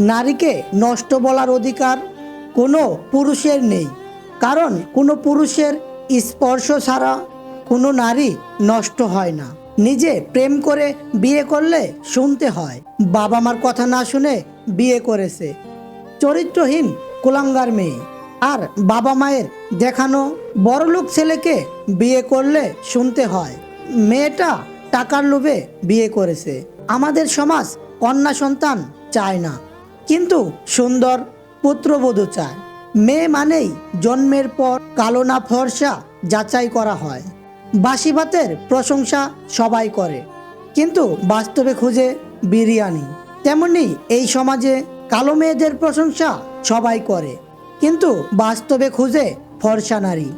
নারীকে নষ্ট বলার অধিকার কোনো পুরুষের নেই। কারণ কোনো পুরুষের স্পর্শ ছাড়া কোনো নারী নষ্ট হয় না। নিজে প্রেম করে বিয়ে করলে শুনতে হয়। বাবা মার কথা না শুনে বিয়ে করেছে। চরিত্রহীন কুলাঙ্গার মেয়ে। আর বাবা মায়ের দেখানো বড়লোক ছেলেকে বিয়ে করলে শুনতে হয়। মেয়েটা টাকার লোভে বিয়ে করেছে। আমাদের সমাজ কন্যা সন্তান চায় না। কিন্তু সুন্দর পুত্রবধূ চায় মেয়ে মানেই জন্মের পর কালো না ফর্সা যাচাই করা হয়। বাসি ভাতের প্রশংসা সবাই করে। কিন্তু বাস্তবে খুঁজে বিরিয়ানি। তেমনি এই সমাজে কালো মেয়েদের প্রশংসা সবাই করে। কিন্তু বাস্তবে খুঁজে ফর্সা নারী।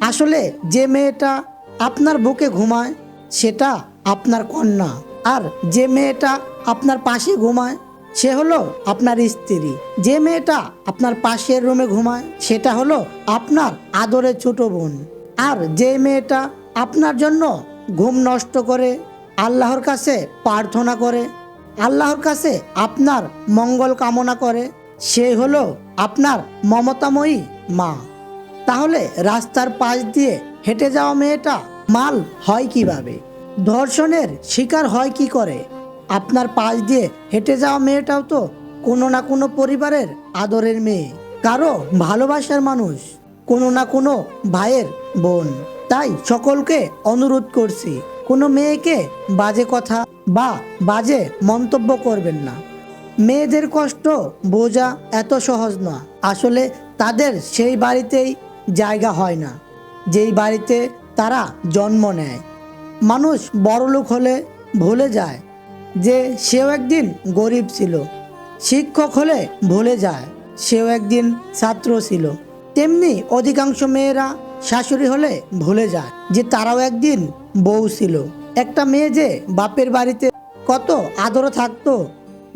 আসলে যে মেয়েটা আপনার বুকে ঘুমায়, সেটা আপনার কন্যা। আর যে মেয়েটা আপনার পাশে ঘুমায় সে হলো আপনার স্ত্রী। যে মেয়েটা আপনার পাশের রুমে ঘুমায়, সেটা হলো আপনার আদরের ছোট বোন। আর যে মেয়েটা আপনার জন্য ঘুম নষ্ট করে, আল্লাহর কাছে প্রার্থনা করে, আল্লাহর কাছে আপনার মঙ্গল কামনা করে, সে হলো আপনার মমতাময়ী মা। তাহলে রাস্তার পাশ দিয়ে হেঁটে যাওয়া মেয়েটা মাল হয় কীভাবে? ধর্ষণের শিকার হয় কি করে? আপনার পাশ দিয়ে হেঁটে যাওয়া মেয়েটাও তো কোনো না কোনো পরিবারের আদরের মেয়ে, কারও ভালোবাসার মানুষ, কোনো না কোনো ভাইয়ের বোন। তাই সকলকে অনুরোধ করছি, কোনো মেয়েকে বাজে কথা বা বাজে মন্তব্য করবেন না। মেয়েদের কষ্ট বোঝা এত সহজ না, আসলে তাদের সেই বাড়িতেই জায়গা হয় না, যেই বাড়িতে তারা জন্ম নেয়। মানুষ বড়লোক হলে ভুলে যায় যে সেও একদিন গরিব ছিল, শিক্ষক হলে ভুলে যায়, সেও একদিন ছাত্র ছিল। তেমনি অধিকাংশ মেয়েরা শাশুড়ি হলে ভুলে যায় যে তারাও একদিন বউ ছিল। একটা মেয়ে যে বাপের বাড়িতে কত আদর থাকতো,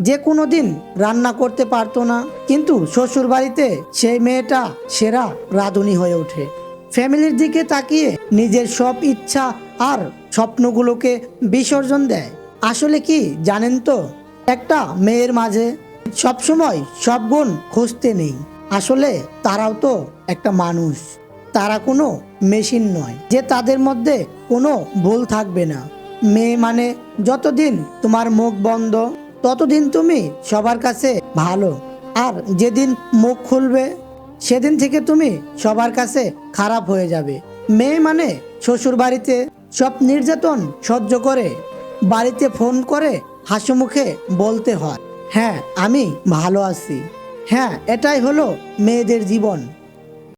যে কোনো দিন রান্না করতে পারতো না, কিন্তু শ্বশুর বাড়িতে সেই মেয়েটা সেরা রাঁধুনি হয়ে ওঠে। ফ্যামিলির দিকে তাকিয়ে নিজের সব ইচ্ছা আর স্বপ্নগুলোকে বিসর্জন দেয়। আসলে কি জানেন তো? একটা মেয়ের মাঝে সবসময় সব গুণ খুঁজতে নেই। আসলে তারাও তো একটা মানুষ। তারা কোনো মেশিন নয় যে তাদের মধ্যে কোনো ভুল থাকবে না। মেয়ে মানে যতদিন তোমার মুখ বন্ধ, ততদিন তুমি সবার কাছে ভালো। আর যেদিন মুখ খুলবে, সেদিন থেকে তুমি সবার কাছে খারাপ হয়ে যাবে। মেয়ে মানে শ্বশুর বাড়িতে সব নির্যাতন সহ্য করে। বাড়িতে ফোন করে হাসি মুখে বলতে হয় হ্যাঁ আমি ভালো আছি। হ্যাঁ এটাই হলো মেয়েদের জীবন।